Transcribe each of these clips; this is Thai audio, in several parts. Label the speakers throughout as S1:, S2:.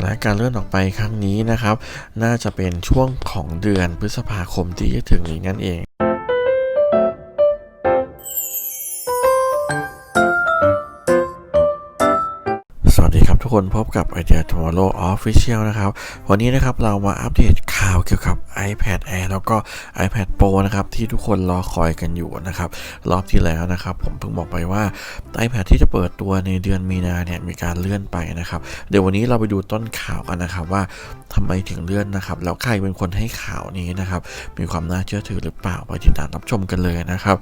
S1: และการเลื่อนออกไปครั้งนี้นะครับ น่าจะเป็นช่วงของเดือนพฤษภาคมที่จะถึงนี้นั่นเอง ครับกคนพบกับ Idea Tomorrow Official นะครับ วันนี้นะครับเรามาอัปเดตข่าวเกี่ยวกับ iPad Air แล้วก็ iPad Pro นะครับ ที่ทุกคนรอคอยกันอยู่นะครับ รอบที่แล้วนะครับ ผมเพิ่งบอกไปว่า iPad ที่จะเปิดตัวในเดือนมีนาเนี่ย มีการเลื่อนไปนะครับ เดี๋ยววันนี้เราไปดูต้นข่าวกันนะครับว่าทำไมถึงเลื่อนนะครับ แล้วใครเป็นคนให้ข่าวนี้นะครับ มีความน่าเชื่อถือหรือเปล่าไปติดตามรับชมกันเลยนะครับ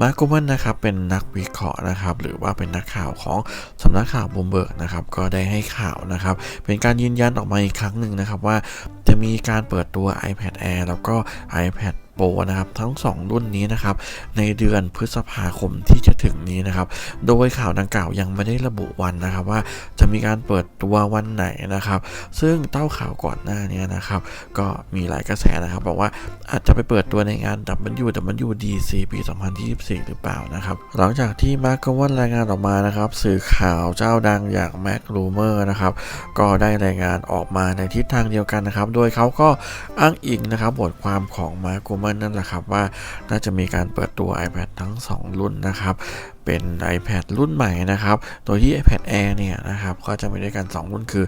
S1: มาร์กมันนะครับเป็นนักวิเคราะห์นะครับ หรือว่าเป็นนักข่าวของสำนักข่าวบูมเบิร์กนะครับ ก็ได้ให้ข่าวนะครับ เป็นการยืนยันออกมาอีกครั้งหนึ่งนะครับว่าจะมีการเปิดตัว iPad Air แล้วก็ iPad Pro นะครับทั้ง 2 รุ่นนี้นะครับในเดือนพฤษภาคมที่จะถึงนี้นะครับ โดยข่าวดังกล่าวยังไม่ได้ระบุวันนะครับว่าจะมีการเปิดตัววันไหนนะครับ ซึ่งเต้าข่าวก่อนหน้านี้นะครับ ก็มีหลายกระแสนะครับบอกว่าอาจจะไปเปิดตัวในงาน WWDC ปี 2024 หรือเปล่านะครับ หลังจากที่มาร์กวันรายงานออกมานะครับ สื่อข่าวเจ้าดังอย่าง Mac Rumor นะครับก็ได้รายงานออกมาในทิศทางเดียวกันนะครับ โดยเขาก็อ้างอิงนะครับบทความของมาร์กมันนั่นแหละครับว่าน่าจะมีการเปิดตัว iPad ทั้ง 2 รุ่นนะครับ เป็น iPad รุ่นใหม่นะครับ โดยที่ iPad Air เนี่ยนะครับก็จะมีด้วยกัน 2 รุ่นคือ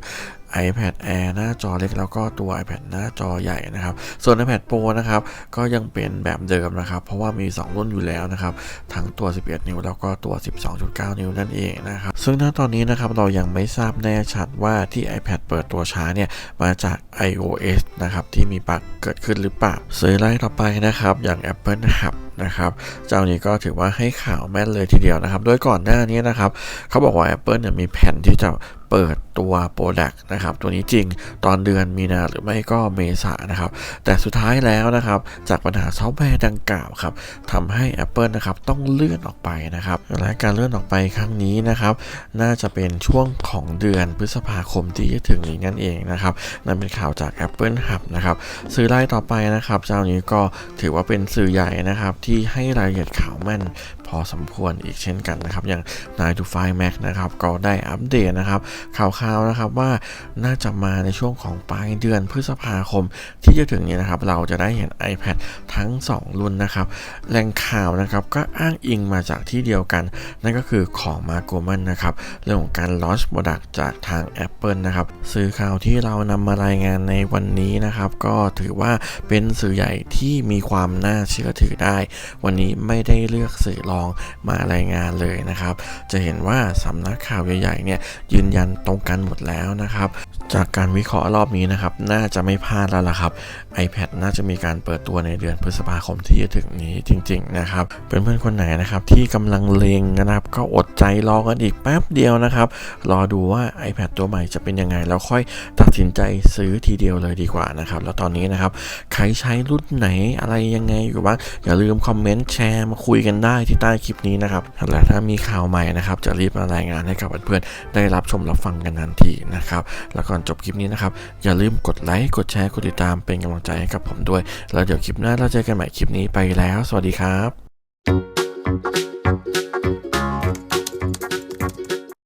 S1: iPad Air หน้าจอเล็กแล้วก็ตัว iPad หน้าจอใหญ่นะครับ ส่วน iPad Pro นะครับก็ยังเป็นแบบเดิมนะครับ เพราะว่ามี 2 รุ่นอยู่แล้วนะครับ ทั้งตัว 11 นิ้วแล้วก็ตัว 12.9 นิ้วนั่นเองนะครับซึ่งณตอนนี้นะครับเรายังไม่ทราบแน่ชัดว่าที่ iPad เปิดตัวช้าเนี่ยมาจาก iOS นะครับที่มีปักเกิดขึ้นหรือเปล่าซื้อไล่ต่อไปนะครับอย่าง Apple Hub นะครับเจ้านี้ก็ถือว่าให้ข่าวแม่นเลยทีเดียวนะครับ โดยก่อนหน้านี้นะครับเขาบอกว่า Apple เนี่ยมีแผนที่จะ เปิดตัว Product นะครับตัวนี้จริงตอนเดือนมีนาหรือไม่ก็เมษานะครับ แต่สุดท้ายแล้วนะครับ จากปัญหาซอฟต์แวร์ดังกล่าวครับทำให้ Apple นะครับต้องเลื่อนออกไปนะครับและการเลื่อนออกไปครั้งนี้นะครับน่าจะเป็นช่วงของเดือนพฤษภาคมที่จะถึงนี้นั่นเองนะครับนั่นเป็นข่าวจาก Apple Hub นะครับสื่อรายต่อไปนะครับเจ้านี้ก็ถือว่าเป็นสื่อใหญ่นะครับที่ให้รายละเอียดข่าวแม่น อสมควรอีกเช่นกันนะครับอย่าง9 to 5 Mac นะครับก็ได้อัปเดตนะครับข่าวๆนะครับว่าน่าจะมาในช่วงของปลายเดือนพฤษภาคมที่จะถึงนี้นะครับเราจะได้เห็น iPad ทั้ง 2 รุ่นนะครับแหล่งข่าวนะครับก็อ้างอิงมาจากที่เดียวกัน นั่นก็คือของมาโกมันนะครับเรื่องของการ launch product จากทาง Apple นะครับสื่อข่าวที่เรานำมารายงานในวันนี้นะครับก็ถือว่าเป็นสื่อใหญ่ที่มีความน่าเชื่อถือได้ วันนี้ไม่ได้เลือกสื่อรองมารายงานเลยนะครับ จะเห็นว่าสำนักข่าวใหญ่ๆเนี่ยยืนยันตรงกันหมดแล้วนะครับ จากการวิเคราะห์รอบนี้นะครับ น่าจะไม่พลาดแล้วล่ะครับ iPad น่าจะมีการเปิดตัวในเดือนพฤษภาคมที่จะถึงนี้จริง ๆ นะครับเพื่อนๆคนไหนนะครับที่กำลังเลงนะครับ ก็อดใจรอกันอีกแป๊บเดียวนะครับ รอดูว่า iPad ตัวใหม่จะเป็นยังไง แล้วค่อยตัดสินใจซื้อทีเดียวเลยดีกว่านะครับ แล้วตอนนี้นะครับ ใครใช้รุ่นไหนอะไรยังไงอยู่บ้างอย่าลืมคอมเมนต์แชร์มาคุยกันได้ที่ใต้คลิปนี้นะครับและถ้ามีข่าวใหม่นะครับจะรีบมารายงานให้กับเพื่อนๆได้รับชมรับฟังกันทันทีนะครับแล้วก่อนจบคลิปนี้นะครับ อย่าลืมกดไลค์กดแชร์กดติดตามเป็นกำลังใจให้กับผมด้วย แล้วเดี๋ยวคลิปหน้าเราเจอกันใหม่คลิปนี้ไปแล้ว สวัสดีครับ